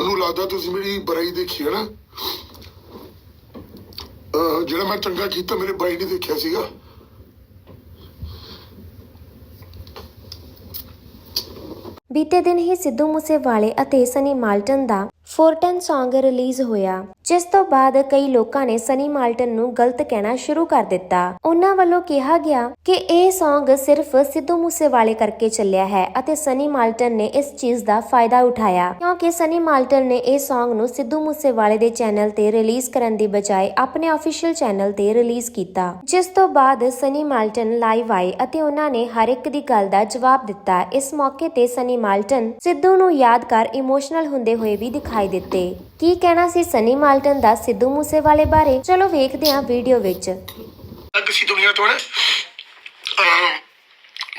ਤੁਹਾਨੂੰ ਲੱਗਦਾ ਤੁਸੀਂ ਮੇਰੀ ਬੁਰਾਈ ਦੇਖੀ ਹੈ ਨਾ? ਜਿਹੜਾ ਮੈਂ ਚੰਗਾ ਕੀਤਾ, ਮੇਰੇ ਬਾਈ ਨੇ ਦੇਖਿਆ ਸੀਗਾ। ਬੀਤੇ ਦਿਨ ਹੀ ਸਿੱਧੂ ਮੂਸੇਵਾਲੇ ਅਤੇ ਸਨੀ ਮਾਲਟਨ ਦਾ ਫੋਰਟਨ Song ਰਿਲੀਜ਼ ਹੋਇਆ, ਜਿਸ ਤੋਂ ਬਾਅਦ ਕਈ ਲੋਕਾਂ ਨੇ ਸਨੀ ਮਾਲਟਨ ਨੂੰ ਗਲਤ ਕਹਿਣਾ ਸ਼ੁਰੂ ਕਰ ਦਿੱਤਾ। ਉਹਨਾਂ ਵੱਲੋਂ ਕਿਹਾ ਗਿਆ ਕਿ ਇਹ Song ਸਿਰਫ ਸਿੱਧੂ ਮੂਸੇਵਾਲੇ ਕਰਕੇ ਚੱਲਿਆ ਹੈ ਅਤੇ ਸਨੀ ਮਾਲਟਨ ਨੇ ਇਸ ਚੀਜ਼ ਦਾ ਫਾਇਦਾ ਉਠਾਇਆ, ਕਿਉਂਕਿ ਸਨੀ ਮਾਲਟਨ ਨੇ ਇਹ Song ਨੂੰ ਸਿੱਧੂ ਮੂਸੇਵਾਲੇ ਦੇ ਚੈਨਲ ਤੇ ਰਿਲੀਜ਼ ਕਰਨ ਦੀ ਬਜਾਏ ਆਪਣੇ ਅਫੀਸ਼ੀਅਲ ਚੈਨਲ ਤੇ ਰਿਲੀਜ਼ ਕੀਤਾ, ਜਿਸ ਤੋਂ ਬਾਅਦ ਸਨੀ ਮਾਲਟਨ ਲਾਈਵ ਆਏ ਅਤੇ ਉਹਨਾਂ ਨੇ ਹਰ ਇੱਕ ਦੀ ਗੱਲ ਦਾ ਜਵਾਬ ਦਿੱਤਾ। ਇਸ ਮੌਕੇ ਤੇ ਸਨੀ ਮਾਲਟਨ ਸਿੱਧੂ ਨੂੰ ਯਾਦ ਕਰ ਇਮੋਸ਼ਨਲ ਹੁੰਦੇ ਹੋਏ ਵੀ ਦਿਖਾਈ ਦਿੱਤੇ। ਕੀ ਕਹਿਣਾ ਸੀ ਸਨੀ ਮਾਲਟਨ ਦਾ ਸਿੱਧੂ ਮੂਸੇਵਾਲੇ ਬਾਰੇ? ਚਲੋ ਵੇਖਦੇ ਹਾਂ ਵੀਡੀਓ ਵਿੱਚ। ਅਲੱਗ ਸੀ ਦੁਨੀਆ ਤੋਂ ਨਾ।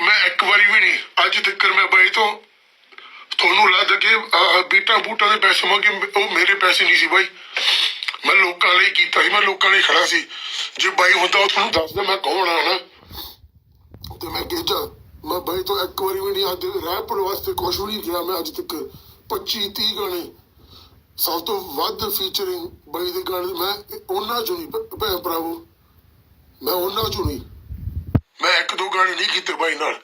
ਮੈਂ ਇੱਕ ਵਾਰੀ ਵੀ ਨਹੀਂ, ਅੱਜ ਤੱਕ ਮੈਂ ਬਾਈ ਤੋਂ ਤੁਹਾਨੂੰ ਲੱਗਦਾ ਕਿ ਬੀਟਾ ਬੂਟਾ ਦੇ ਪੈਸੇ ਮੰਗੇ, ਉਹ ਮੇਰੇ ਪੈਸੇ ਨਹੀਂ ਸੀ ਬਾਈ। ਮੈਂ ਲੋਕਾਂ ਲਈ ਕੀਤਾ ਸੀ, ਮੈਂ ਲੋਕਾਂ ਲਈ ਖੜਾ ਸੀ। ਜੇ ਬਾਈ ਹੁੰਦਾ, ਉਹ ਤੁਹਾਨੂੰ ਦੱਸਦਾ ਮੈਂ ਕੌਣ ਆ ਨਾ ਤੇ ਮੈਂ ਕਿਹਾ ਮੈਂ ਬਾਈ ਤੋਂ ਇੱਕ ਵਾਰੀ ਵੀ ਨਹੀਂ, ਅੱਜ ਰੈਪ ਵਾਸਤੇ ਕੁਛ ਵੀ ਨਹੀਂ ਗਿਆ ਮੈਂ ਅੱਜ ਤੱਕ। 25 30 ਗਾਣੇ ਸਭ ਤੋਂ ਵੱਧ ਫੀਚਰਿੰਗ ਬਾਈ ਦੇ ਗਾਣੇ ਮੈਂ ਉਹਨਾਂ ਚੋਂ ਨਹੀਂ ਭੈਣ ਭਰਾਵੋ, ਮੈਂ ਉਹਨਾਂ ਚੋਂ ਨਹੀਂ। ਮੈਂ ਇੱਕ ਦੋ ਗਾਣੇ ਨਹੀਂ ਕੀਤੇ ਬਾਈ ਨਾਲ।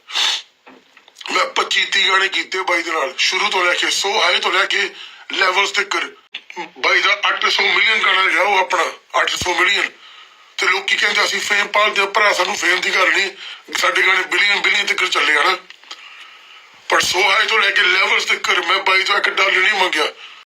ਮੈਂ 25 30 ਗਾਣੇ ਕੀਤੇ ਬਾਈ ਦੇ ਨਾਲ। ਸ਼ੁਰੂ ਤੋਂ ਲੈ ਕੇ ਸੋ ਹਾਈ ਤੋਂ ਲੈ ਕੇ ਲੈਵਲਸ ਤੱਕ ਬਾਈ ਦਾ 800 ਮਿਲੀਅਨ ਗਾਣਾ ਗਿਆ ਉਹ ਆਪਣਾ 800 ਮਿਲੀਅਨ ਤੇ ਲੋਕੀ ਕਹਿੰਦੇ ਅਸੀਂ ਫੇਮ ਪਾਲਦੇ ਭਰਾ ਸਾਨੂੰ ਫੇਮ ਦੀ ਗੱਲ ਨਹੀਂ। ਸਾਡੇ ਗਾਣੇ ਬਿਲੀਅਨ ਬਿਲੀਅਨ ਤੱਕ ਚੱਲੇ ਹਨਾ ਪਰ ਸੋ ਹਾਈ ਤੋਂ ਲੈ ਕੇ ਲੈਵਲਸ ਤੱਕ ਮੈਂ ਬਾਈ ਤੋਂ ਇੱਕ ਡਾਲਰ ਨਹੀਂ ਮੰਗਿਆ।